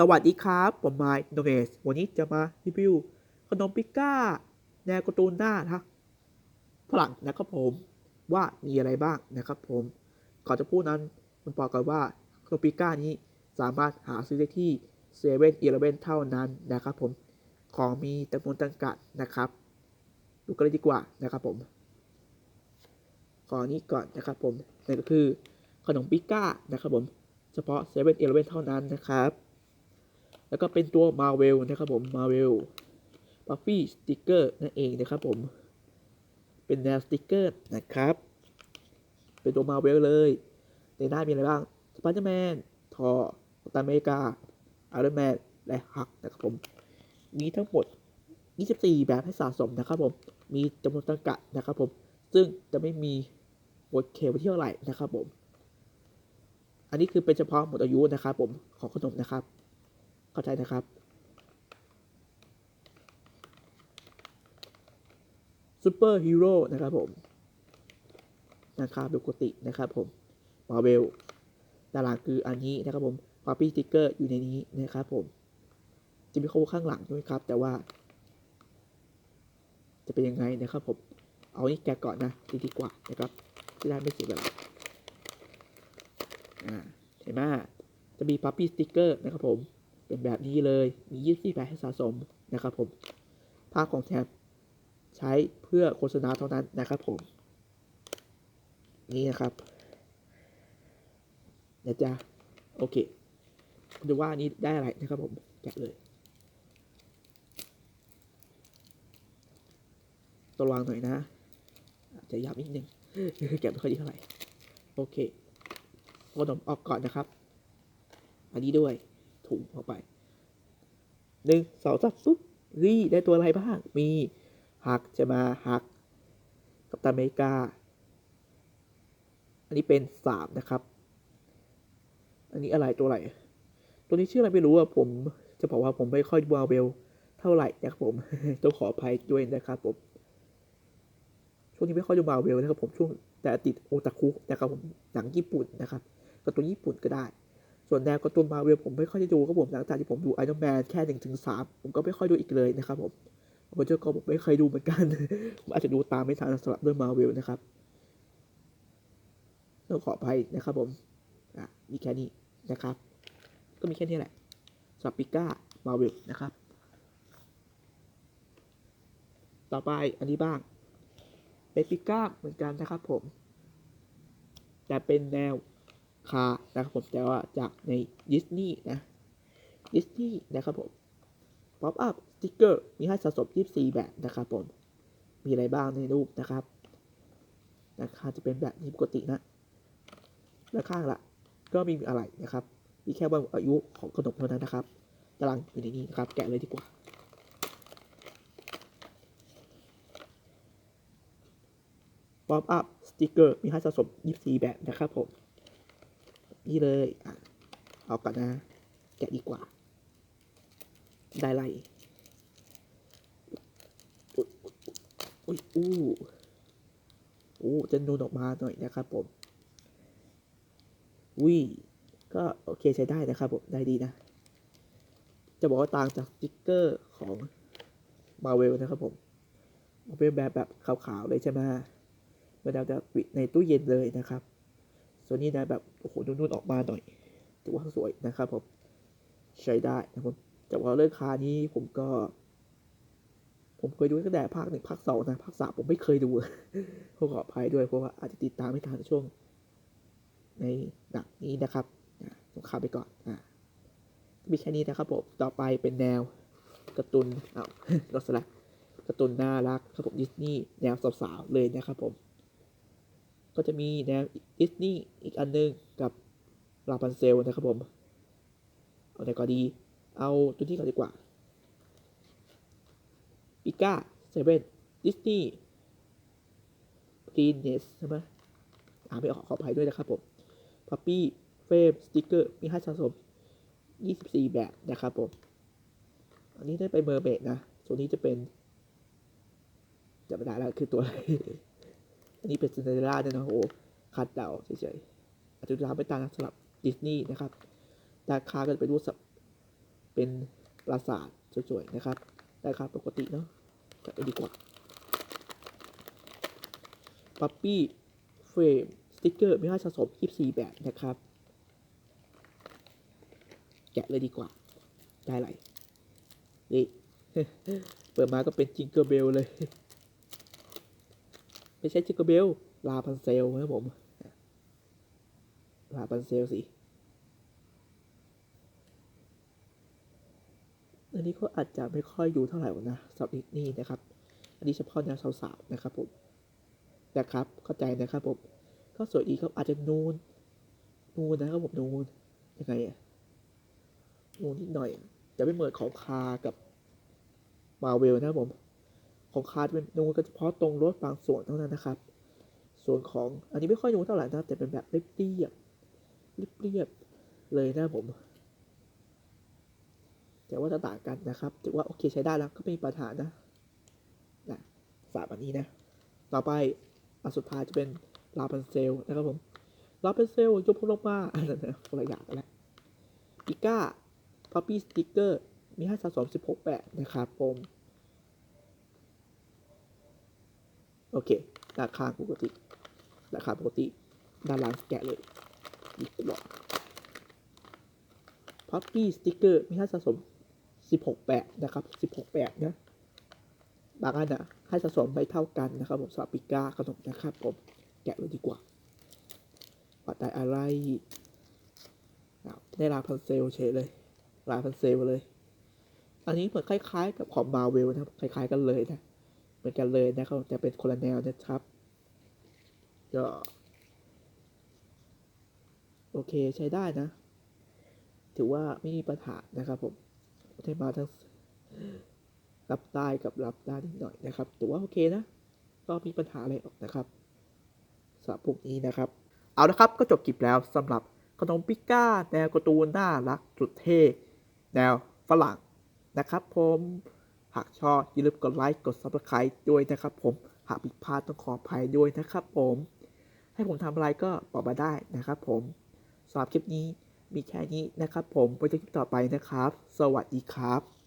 สวัสดีครับ ผมไมค์โนเวสวันนี้จะมารีวิวขนมปิก้า แนวการ์ตูนหน้านะฝรั่งนะครับผมว่ามีอะไรบ้างนะครับผมก่อนจะพูดนั้นผมบอกก่อนว่าขนมปิก้านี้สามารถหาซื้อได้ที่เซเว่นอีเลเวนเท่านั้นนะครับผมของมีจำนวนจำกัดนะครับ ดูกันเลยดีกว่านะครับผมขอนี้ก่อนนะครับผมนั่นก็คือขนมปิก้านะครับผมเฉพาะเซเว่นอีเลเวนเท่านั้นนะครับ แล้วก็เป็นตัว Marvel นะครับผม Marvel Puffy Sticker นั่นเองนะครับผม เป็นแนวสติกเกอร์นะครับ เป็นตัว Marvel เลย ในหน้ามีอะไรบ้าง Spider-Man ทอกัปตันอเมริกา Iron Man และฮักนะครับผม มีทั้งหมด 24 แบบให้สะสมนะครับผม มีจำนวนจำกัดนะครับผม ซึ่งจะไม่มีหมดเขตที่เท่าไหร่นะครับผม อันนี้คือเป็นเฉพาะหมดอายุนะครับผมของขนมนะครับ เข้าใจนะครับ ซูเปอร์ฮีโร่นะครับผม นะครับปกตินะครับผมมาเวลดาราคืออันนี้นะครับผมพาปี้สติกเกอร์อยู่ในนี้นะครับผม จะมีโค้ดข้างหลังด้วยครับ แต่ว่า จะเป็นยังไงนะครับผม เอานี่แกะก่อนนะดีดีกว่านะครับจะได้ไม่เสียเวลาอ่าเห็นไหมจะมีพั p ปี้สติกเกอร์นะครับผม เป็นแบบนี้เลย มี 24แบบให้สะสมนะครับผม ภาพของแท็บใช้เพื่อโฆษณาเท่านั้นนะครับผม นี่นะครับเดี๋ยวจะโอเค ดูว่านี้ได้อะไรนะครับผมแกะเลยตัววางหน่อยนะอาจจะยับนิดนึงแกะไม่ค่อยดีเท่าไหร่ โอเคขนมออกก่อนนะครับ อันนี้ด้วย ถุงเข้าไปหนึ่งสองสามปุ๊บรีได้ตัวอะไรบ้าง มีหักจะมาหัก กัปตันอเมริกา อันนี้เป็นสามนะครับ อันนี้อะไรตัวอะไร ตัวนี้ชื่ออะไรไม่รู้อะผมจะบอกว่าผมไม่ค่อยดูมาเวลเท่าไหร่นะครับผมต้องขออภัยด้วยนะครับผมช่วงนี้ไม่ค่อยดูมาเวลนะครับผมช่วงแต่ติดโอตาคุนะครับผมหนังญี่ปุ่นนะครับการ์ตูนญี่ปุ่นก็ได้ ส่วนแนวการ์ตูนมาเวลผมไม่ค่อยได้ดูครับผมหลังจากที่ผมดูไอรอนแมนแค่หนึ่งถึงสามผมก็ไม่ค่อยดูอีกเลยนะครับผมเวอร์เจอร์ก็ผมไม่เคยดูเหมือนกัน ผมอาจจะดูตามไม่ทันสำหรับเรื่องมาเวลนะครับต้องขออภัยนะครับผมอะมีแค่นี้นะครับ ก็มีแค่นี้แหละสำหรับปิก้ามาเวลนะครับ ต่อไปอันนี้บ้างเป็นปิก้าเหมือนกันนะครับผม แต่เป็นแนว คานะครับผมแต่ว่าจากในดิสนีย์นะดิสนีย์นะครับผมป๊อปอัพสติกเกอร์มีให้สะสม 24 แบบนะครับผม มีอะไรบ้างในรูปนะครับ ราคาจะเป็นแบบนี้ปกตินะและข้างละก็ไมีอะไรนะครับ มีแค่วันอายุของขนมเท่านั้นนะครับ ตารางอยู่ในนี้นะครับ แกะเลยดีกว่า ป๊อปอัพสติกเกอร์มีให้สะสม 24 แบบนะครับผม นี่เลยอะเอาก่อนนะ แกะดีกว่า ได้ไรอุ๊ยอุ้ยอู้อู้จะนูนออกมาหน่อยนะครับผมวิก็โอเคใช้ได้นะครับผมได้ดีนะ จะบอกว่าต่างจากสติ๊กเกอร์ของมาเวลนะครับผมมันเป็นแบบแบบขาวๆเลยใช่ไหมเวลาจะปิดในตู้เย็นเลยนะครับ ส่วนนี้นะแบบโอ้โหนุ่นๆออกมาหน่อยถือว่าสวยนะครับผมใช้ได้นะครับแต่ว่าเรื่องคานี้ผมก็ ผมเคยดูตั้งแต่ภาคหนึ่งภาคสองนะภาคสามผมไม่เคยดูขอขออภัยด้วยเพราะว่าอาจจะติดตามไม่ทันช่วง ในหนังนี้นะครับผมข้าไปก่อนอะมีแค่นี้นะครับผมต่อไปเป็นแนวการ์ตูนอ้าวลดสละการ์ตูนน่ารักครับผมดิสนีย์แนวสาวๆเลยนะครับผม ก็จะมีแนวดิสนีย์อีกอันนึงกับลาพันเซลนะครับผม เอาไหนก็ดี เอาตัวนี้ก่อนดีกว่าปิก้าเซเว่นดิสนีย์กรีเนสใช่ไหมอ่านไม่ออกขออภัยด้วยนะครับผมพัปปี้เฟรมสติกเกอร์มีให้สะสม 24 แบบนะครับผม อันนี้ได้ไปเมอร์เบดนะ ส่วนนี้จะเป็นจะไม่ได้แล้วคือตัวอะไร นนี้เป็นซินเดอเรลล่าเนี่ยนะโอ้โหคัดเดาเฉยๆอาจจะทำไปตามสำหรับดิสนีย์นะครับราคาก็จะไปดูสับเป็นปราสาทสวยๆนะครับราคาปกติเนาะแกะเลยดีกว่าปั๊ปปี้เฟรมสติกเกอร์มีให้สะสม 24 แบบนะครับ แกะเลยดีกว่า ได้ไรนี่ เปิดมาก็เป็นจิงเกอร์เบลเลย ใช่จิงเกอร์เบลลาพันเซลครับผมลาพันเซลสิอันนี้ก็อาจจะไม่ค่อยอยู่เท่าไหร่นะสำหรับดิสนีย์นะครับ อันนี้เฉพาะแนวสาวๆนะครับผมนะครับเข้าใจนะครับผมก็สวยดีครับอาจจะนูนนูนนะครับผมนูนยังไงอะนูนนิดหน่อยจะไม่เหมือนของคากับมาเวลนะครับผม ของคาจะเป็นนูนก็เฉพาะตรงรถบางส่วนเท่านั้นนะครับ ส่วนของอันนี้ไม่ค่อยนูนเท่าไหร่นะแต่เป็นแบบเรียบเรียบเรียบเลยนะผมแต่ว่าจะต่างกันนะครับถือว่าโอเคใช้ได้แล้วก็ไม่มีปัญหานะนะฝากอันนี้นะ ต่อไปอันสุดท้ายจะเป็นลาพันเซลนะครับผมลาพันเซลยกพลงมาอันนั้นนะคนละอย่างกันแล้วอีก้าพัปปี้สติกเกอร์มีให้สะสม 16 แบบนะครับผม โอเค ราคาปกติ ราคาปกติ ด้านล่างแกะเลยหยิบหลอดพัปปี้สติกเกอร์มีให้สะสม 16แบบนะครับ 16แบบนะบางอันนะให้สะสมไม่เท่ากันนะครับผมสำหรับปิก้าขนมนะครับผมแกะเลยดีกว่าปัดได้อะไรอ้าวได้ลาพันเซลเฉยเลยลาพันเซลเลย อันนี้เหมือนคล้ายๆ กับของบาเวลนะครับคล้าย ๆ กันเลยนะ มือนกันเลยนะครับแต่เป็นคนละแนวนะครับก็โอเคใช้ได้นะ ถือว่าไม่มีปัญหานะครับผมได้มาทั้งรับได้กับรับด้นิดหน่อยนะครับถือว่าโอเคนะ ก็มีปัญหาอะไรหรอกนะครับสำหรับพวกนี้นะครับ เอาละครับก็จบคลิปแล้วสำหรับขนมปิก้า แนวการ์ตูนน่ารักสุดเท่แนวฝรั่งนะครับผมากชอบอย่าลืมกดไลค์กด subscribe ด้วยนะครับผมหากผิดพลาดต้องขออภัยด้วยนะครับผม ให้ผมทำอะไรก็บอกมาได้นะครับผมสำหรับคลิปนี้มีแค่นี้นะครับผมไว้เจอคลิปต่อไปนะครับ สวัสดีครับ